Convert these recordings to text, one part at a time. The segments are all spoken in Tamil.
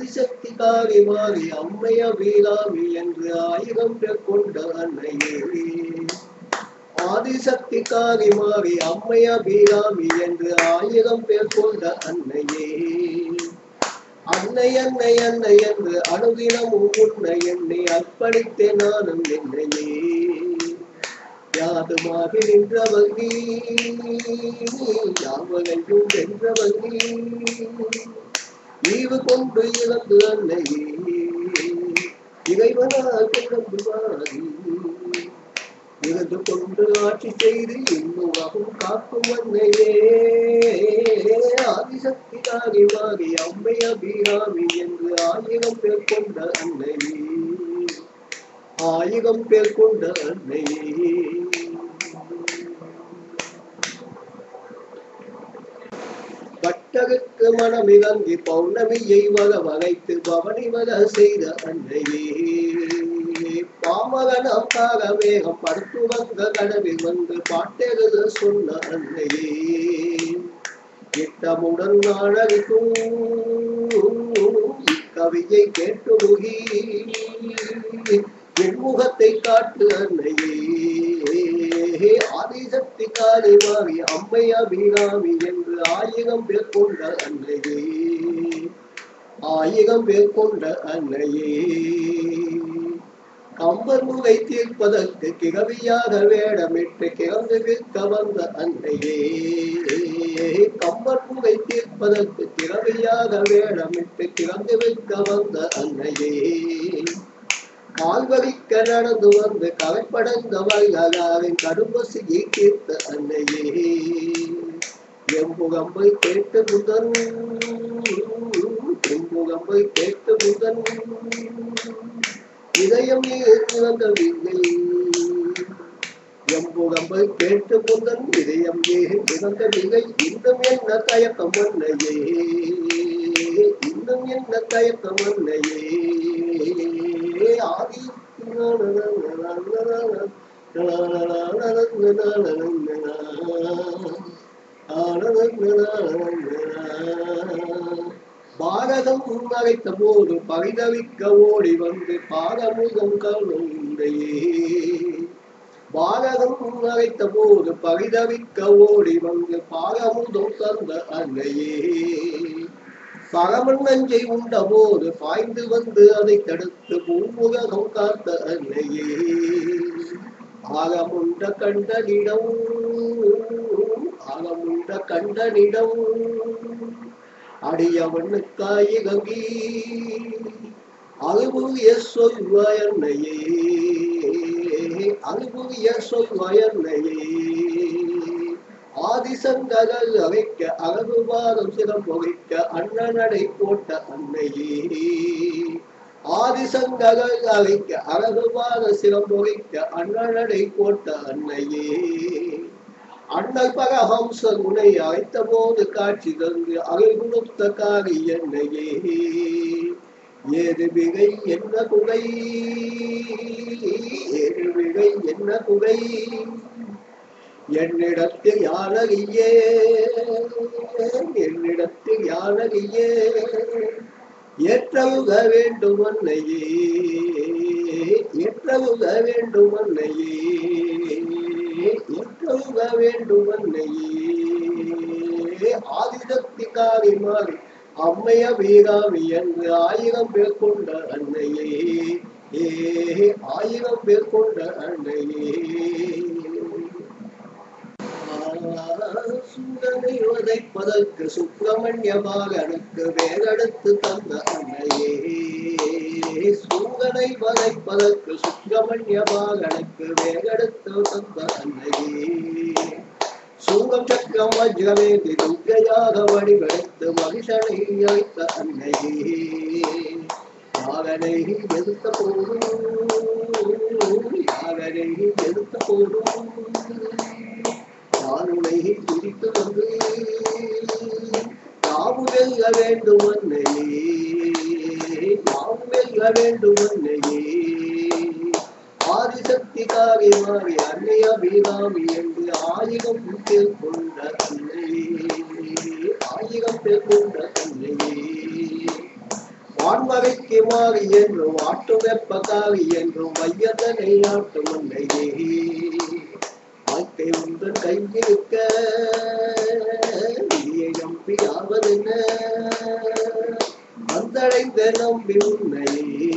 ஆதிசக்தி காரி மாறி அம்மைய வீராமி என்று ஆயிரம் பேர் கொண்ட அன்னையே. ஆதிசக்தி காரி மாறி அம்மைய வீராமி என்று ஆயிரம் பேர் கொண்ட அன்னையே. அன்னை அன்னை அன்னை என்று அனுதினமும் உன்னை என்னை அர்ப்பணித்தே நானும் என்னையே. யாதுமாக நின்றவள் நீ யாவகையும் வென்றவள் நீ. ஈவு கொண்டு இழந்து அன்னையே இறைவனால் கிளம்பு இருந்து கொண்டு ஆட்சி செய்து இன்னும் காக்கும் அன்னையே. ஆதிசக்தி தாரி மாறி அம்மை அபிராமி என்று ஆயிரம் பேர் கொண்ட அன்னையே ஆயிரம் பேர் கொண்ட அன்னையே பட்டருக்கு மனமிறங்கி பௌர்ணமியை வர வகைத்து பவனி வர செய்த அன்னையே. பாமகனம் காக வேகம் படுத்து வந்த கனவில் வந்து பாட்டெழுத சொன்ன அன்னையே. இட்டமுடன் நாடகம் இக்கவியை கேட்டு முகி என் முகத்தை காட்டு அன்னையே. ஆதிசக்தி காரி மாறி அம்மை அபிராமி என்று ஆயிரம் பேர் கொண்ட அன்னையே. ஆயிரம் பேர் கொண்ட அன்னையே. கம்பர் முகை தீர்ப்பதற்கு கிழவியாக வேடமிட்டு கிழந்து விற்க வந்த அன்னையே. கம்பர் முகை தீர்ப்பதற்கு கிழவியாக வேடமிட்டு கிழந்து விற்க வந்த அன்னையே. கால்வழிக்க நடந்து வந்து கலைப்படைந்தவள் வயலாரின் கடும்பசியை தீர்த்த அன்னையே எம்புகம்பை கேட்டு முதன் எம்புகம்பை கேட்டு முதன் இதயம் இறந்தவில்லை எம்புகம்பை கேட்டு முதன் இதயம் ஏன் இறந்தவில்லை இன்னும் என்ன தயக்கம் அன்னையே. இன்னும் என்ன தயக்கம் அன்னையே. ஆதி பாரதம் மறைத்த போது பரிதவிக்க ஓடி வந்து பாரமுகம் கருந்தையே பாரதம் மறைத்த போது பரிதவிக்க ஓடி வந்து பாரமுகம் தந்த அன்னையே. பரமன் நஞ்சை உண்ட பாய்ந்து வந்து அதை தடுத்து பூமுகம் காத்த அன்னையே ஆகமுண்ட கண்டனிடம் ஆகமுண்ட கண்டனிடம் அடியவனுக்காய் கங்கி அழுபுய சொல்வாயன்னையே. அன்னையே சொல்வாயன்னையே. ஆதிசங்கரல் அவைக்க அழகுவாதம் சிரம் புகைக்க அண்ணனடை போட்ட அன்னையே. ஆதிசங்கரல் அவைக்க அழகுவாத சிரம் புகைக்க அண்ணனடை போட்ட அன்னையே. அண்ணல் பரஹம்ச உனை அழைத்த போது காட்சி தந்து அருள் கொடுத்த காரி என்னையே. ஏது மிகை என்ன குகை ஏது மிகை என்ன குகை என்னிடத்து யானகியே என்னிடத்து யானகியே ஏற்றவுக வேண்டும் அன்னையே. ஏற்றவுக வேண்டும் அன்னையே. ஏற்றவுக வேண்டும் அன்னையே. ஆதிசக்தி காரி மாறி அம்மைய வீராமி என்று ஆயிரம் பேர் கொண்ட அன்னையே. ஏ ஆயிரம் பேர் கொண்ட அன்னையே. சூரனை வதைப்பதற்கு சுப்பிரமணிய பாலனுக்கு வேலெடுத்து தந்த அன்னையே. சூரனை வதைப்பதற்கு சுப்பிரமணிய பாலனுக்கு வேலெடுத்து தந்த அன்னையே சூரம் சக்கரம் வஜ்ரமேதி துர்கையாக வடிவெடுத்து மகிஷனை அழைத்த அன்னையே யாகனை எதிர்த்த போதும். யாகனை எதிர்த்த போதும். யாருனை துடித்து வந்து யாவு வேண்டும் அன்னையே. யாவு வேண்டும் அன்னையே. ஆதிசக்தி காரி மாறி அன்னைய அபிராமி என்று ஆயிரம் பேர் கொண்ட தன்னையே ஆயிரம் பேர் கொண்ட தன்னையே வான்வரைக்கு மாறி என்றும் ஆட்டு வெப்ப காரி என்றும் வையதனை ஆட்டும் அன்னையே. வாழ்க்கை உந்தன் கையிருக்க எம்பி நம்பி ஆவதென்ன? வந்தடைந்த நம்பி உன்னையே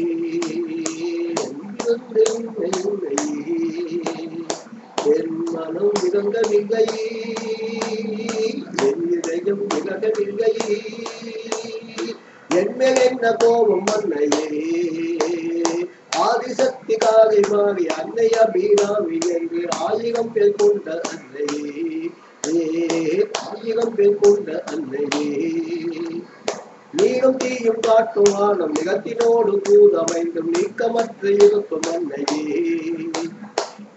நம்பி வந்த உன்னை என் மனம் இறங்கவில்லை என் இதயம் இறங்கவில்லை என்ன என்ன கோபம் மன்னையே ஆதிசக்திகாரி மாறி அன்னை அபிராமி என்று ஆயிரம் பேர் கொண்ட அன்னையே. ஆயிரம் பேர் கொண்ட அன்னையே. நீரும் தீயும் காட்டும் வானம் நிகத்தினோடு கூதமைந்தும் நீக்கமற்று இருக்கும் அன்னையே.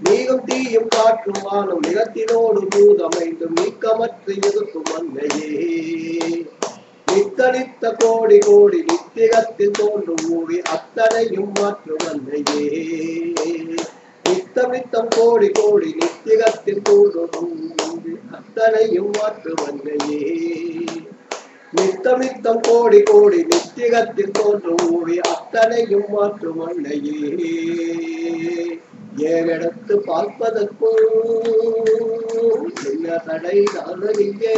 நீரும் தீயும் காற்றும் வானம் நிகத்தினோடு கூதமைந்தும் நீக்கமற்று இருக்கும் அன்னையே. நித்தனித்த கோடி கோடி நித்திகத்தில் தோன்றும் மூடி அத்தனையும் மாற்றுவல்லையே. நித்தமித்தம் கோடி கோடி நித்திகத்தில் தோன்றும் மூடி அத்தனையும் மாற்றுவல்லையே. நித்தமித்தம் கோடி கோடி நித்திகத்தில் தோன்றும் மூடி அத்தனையும் மாற்றுவல்லையே. அன்னையே ஏறெடுத்து பார்ப்பதற்கும் என்ன தடை நாளிங்கே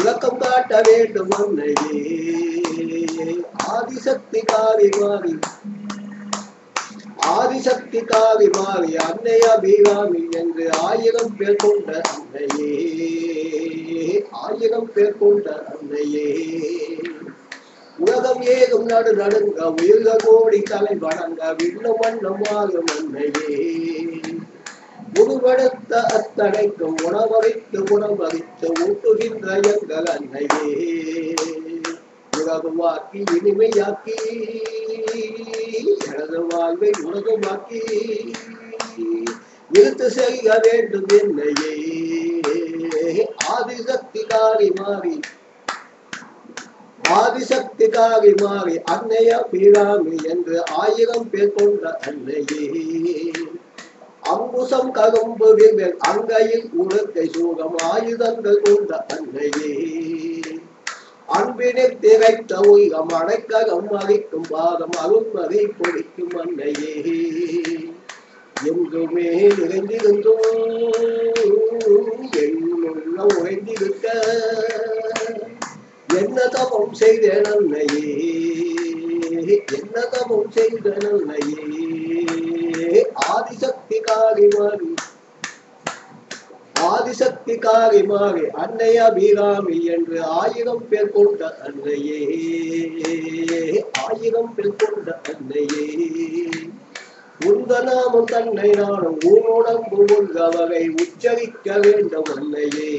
இலக்கம் காட்ட வேண்டும் அன்னையே ஆதிசக்தி காவி மாறி ஆதிசக்தி காவி மாறி அன்னை அபிராமி என்று ஆயிரம் பேர் கொண்ட அன்னையே. ஆயிரம் பேர் கொண்ட அன்னையே. உலகம் ஏதும் நடு நடுங்க உயிர்க கோடி தலை வணங்க விண்ணும் வண்ணம் ஆகும் அன்னையே. உருவெடுத்த அத்தனைக்கும் உணவரைத்து உணவரித்து ஊட்டுகின்ற எங்கள் அன்னையே. உலகமாக்கி இனிமையாக்கி எனது வாழ்வை உலகமாக்கி இருத்து செய்ய வேண்டும் என்னையே. ஆதிசக்தி காரி மாறி ஆதிசக்தி காவி மாறி அன்னைய பீராமி என்று ஆயிரம் பேர் கொண்ட அன்னையே. அம்புசம் கரும்பு வில்வெல் அங்கையில் உடுக்கை சூகம் ஆயுதங்கள் கொண்ட அன்னையே. அன்பினை திரைத்த உயிரம் அடைக்ககம் அளிக்கும் பாதம் அருண்மறை பொடிக்கும் அன்னையே. எங்குமே நிறைந்திருந்தும் என்னுள்ள உழைந்திருக்க என்ன தபம் செய்தேன் அன்னையே என்ன தபம் செய்தேன் அன்னையே. ஆதிசக்தி காரி மாறி ஆதிசக்தி காரி மாறி அன்னை அபிராமி என்று ஆயிரம் பேர் கொண்ட அன்னையே. ஆயிரம் பேர் கொண்ட அன்னையே. உந்த நாமம் தன்னை நானும் உன்னுடம்பு உள்ள உச்சரிக்க வேண்டும் அன்னையே.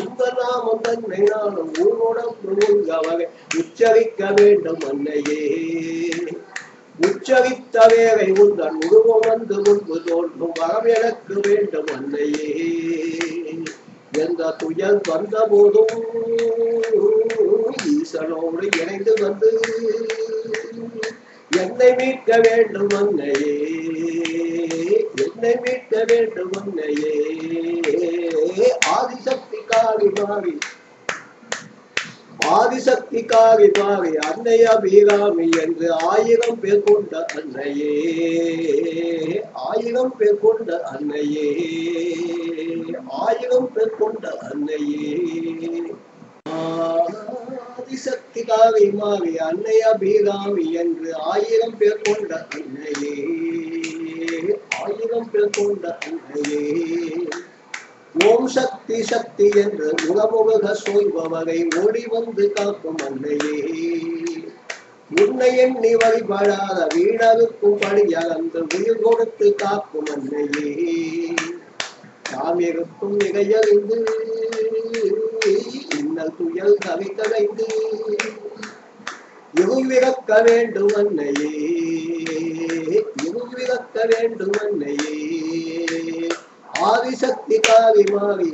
உந்த நாமம் தன்னை நானும் உன்னுடம்பு உள்ள உச்சரிக்க வேண்டும் அன்னையே. உச்சரித்த உந்தன் உருவம் வந்து முன்பு தோன்றும். வரம் எனக்கு வேண்டும் அன்னையே. எந்த துயர் வந்த போதும் ஈசனோடு இணைந்து வந்து என்னை மீட்க வேண்டும் அன்னையே. என்னை மீட்க வேண்டும் அன்னையே. ஆதிசக்தி காலி மாறி ஆதிசக்தி காரி மாறி அன்னை அபிராமி என்று ஆயிரம் பேர் கொண்ட அன்னையே. ஆயிரம் பேர் கொண்ட அன்னையே. ஆயிரம் பேர் கொண்ட அன்னையே. ஆதிசக்தி காவி மாறி அன்னை அபிராமி என்று ஆயிரம் பேர் கொண்ட அன்னையே. ஆயிரம் பேர் கொண்ட அன்னையே. ஓம் சக்தி சக்தி என்று உறவுக சொல்பவரை ஓடி வந்து காக்கும் அன்னையே. உன்னை எண்ணி வழிபடாத வீணருக்கும் பணியகந்து உயிர் கொடுத்து காக்கும் அன்னையே. தாம் இருக்கும் மிகையறிந்து இன்னல் துயல் தவித்தடைந்து இருவிறக்க வேண்டும் அன்னையே. இருவிறக்க வேண்டும் அன்னையே. ஆதிசக்தி காவி மாவி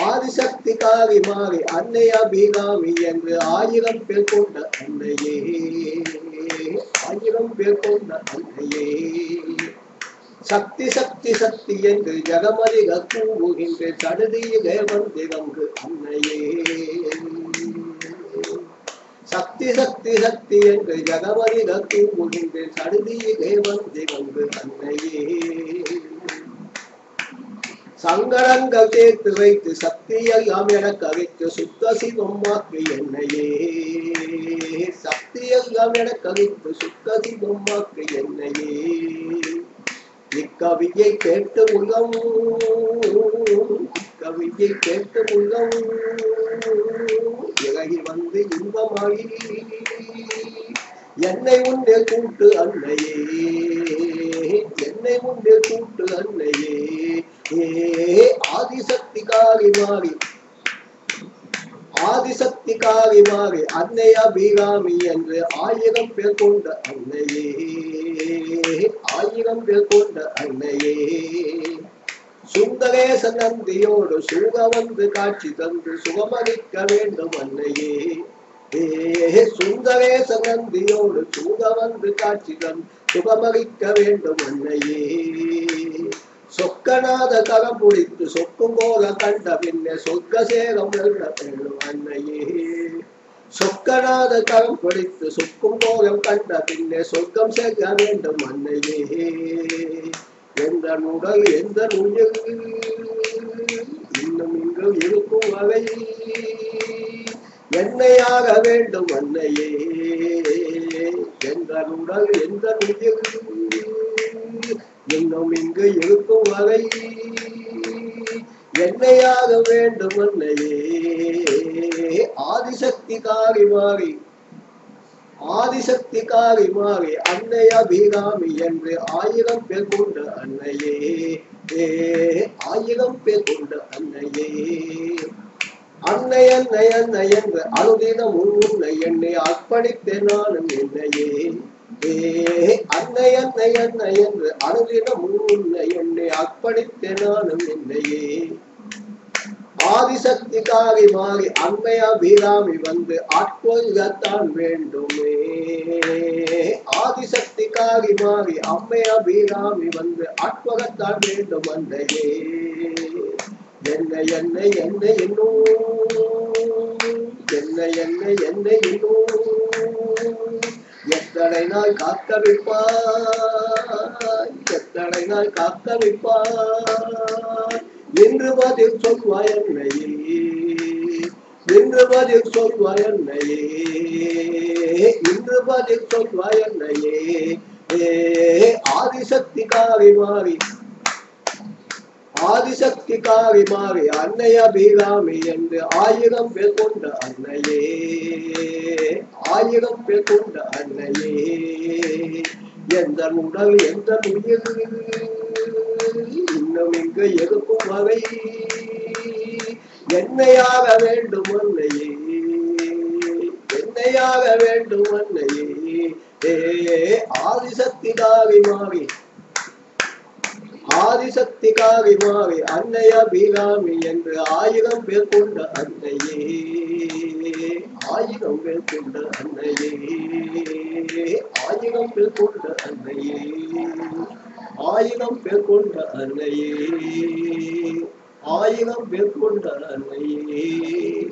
ஆதிசக்தி காவி மாவி அன்னை அபிராமி என்று ஆயிரம் பேர் கொண்ட அன்னையே. ஆயிரம் பேர் கொண்ட அன்னையே. சக்தி சக்தி சக்தி என்று ஜகமதிக கூவுகின்ற சடுதியிலே வந்திறங்கு அன்னையே. சக்தி சக்தி சக்தி என்று ஜகவதி கூவுகின்ற முடிந்து சடுதியிலே வந்து வந்து அன்னையே. சங்கடங்கள் சேர்த்து வைத்து சக்தியெல்லாம் எனக்கு அழைத்து சுத்த சிவமாக்கு என்னையே. சக்தியெல்லாம் எனக்கு அழைத்து சுத்த சிவமாக்கு என்னையே. இக்கவியை கேட்டு உள்ளம் இக்கவியை கேட்டு உள்ளம். இறகி வந்து இன்பமாயி என்னை உண்டே கூட்டு அன்னையே. என்னை உண்டே கூட்டு அன்னையே ஏ ஆதிசக்தி காரி மாறி. ஆதிசக்தி காரி மாறி அன்னைய பீகாமி என்று ஆயிரம் பேர் கொண்ட அன்னையே. ஆயிரம் பேர் கொண்ட அன்னையே. சுந்தரேச நந்தியோடு சுக வந்து காட்சி தந்து சுகமளிக்க வேண்டும் அன்னையே. ஏ சுந்தரேச நந்தியோடு சுக வந்து காட்சி தந்து சுகமளிக்க வேண்டும் அன்னையே சொக்கநாத கரம் புடித்து சொக்கும் போல கண்ட பின்ன சொர்க்க சேரம் வேண்டும் அன்னையே சொக்கநாத கரம் பிடித்து சொக்கும் போலம் கண்ட பின்னே சொர்க்கம் சேர்க்க வேண்டும் அன்னையே எந்த உடல் எந்த உயிர் இன்னும் இங்கு இருக்கும் அவை. என்னையாக வேண்டும் அன்னையே எந்த எந்த இன்னும் இங்கு இருக்கும் வரை என்னையாக வேண்டும் அன்னையே. ஆதிசக்தி காரி மாறி ஆதிசக்தி காரி மாறி அன்னை அபிராமி என்று ஆயிரம் பேர் கொண்ட அன்னையே. ஆயிரம் பேர் கொண்ட அன்னையே. அன்னை அன்னை அன்னை அனுதினம் உன்னை என்னை அர்ப்பணித்தேன் நானும் என்னையே. ஏ அன்னை அன்னை அன்னை என்று அனுதினம் உன்னை என்னை அர்ப்பணித்தேன் நானும் என்னையே. ஆதிசக்தி காரி மாறி அன்னை வீராமி வந்து ஆட்கொள்கத்தான் வேண்டுமே. ஆதிசக்தி காரி மாறி அம்மையா வீராமி வந்து ஆட்கொள்ளத்தான் வேண்டும் அன்னையே என்ன என்ன என்ன என்னோ என்ன என்ன என்ன இன்னும் எத்தனை நாள் காக்க வைப்பாய் எத்தனை நாள் காக்க வைப்பாய் என்று பதில் சொல்வாய் என்னையே என்று பதில் சொல்வாய் என்னையே. இன்று பதில் சொல்வாய் என்னையே. ஆதிசக்தி காவி மாறி ஆதிசக்தி காரி மாறி அன்னைய பீகாமி என்று ஆயிரம் பேர் கொண்ட அன்னையே. ஆயிரம் பேர் கொண்ட அன்னையே. எந்த உடல் எந்த உயிர்? இன்னும் இங்கு இருக்கும் வரை என்னையாக வேண்டும் அன்னையே. என்னையாக வேண்டும் அன்னையே. ஏ ஆதிசக்தி காரி மாறி ஆதிசக்தி காவிமாவே மாறி அன்னைய பீகாமி என்று ஆயிரம் பேர் கொண்ட அன்னையே. ஆயிரம் பேர் கொண்ட அன்னையே. ஆயிரம் பேர் கொண்ட அன்னையே. ஆயிரம் பேர் கொண்ட அன்னையே. ஆயிரம் பேர் கொண்ட அன்னையே.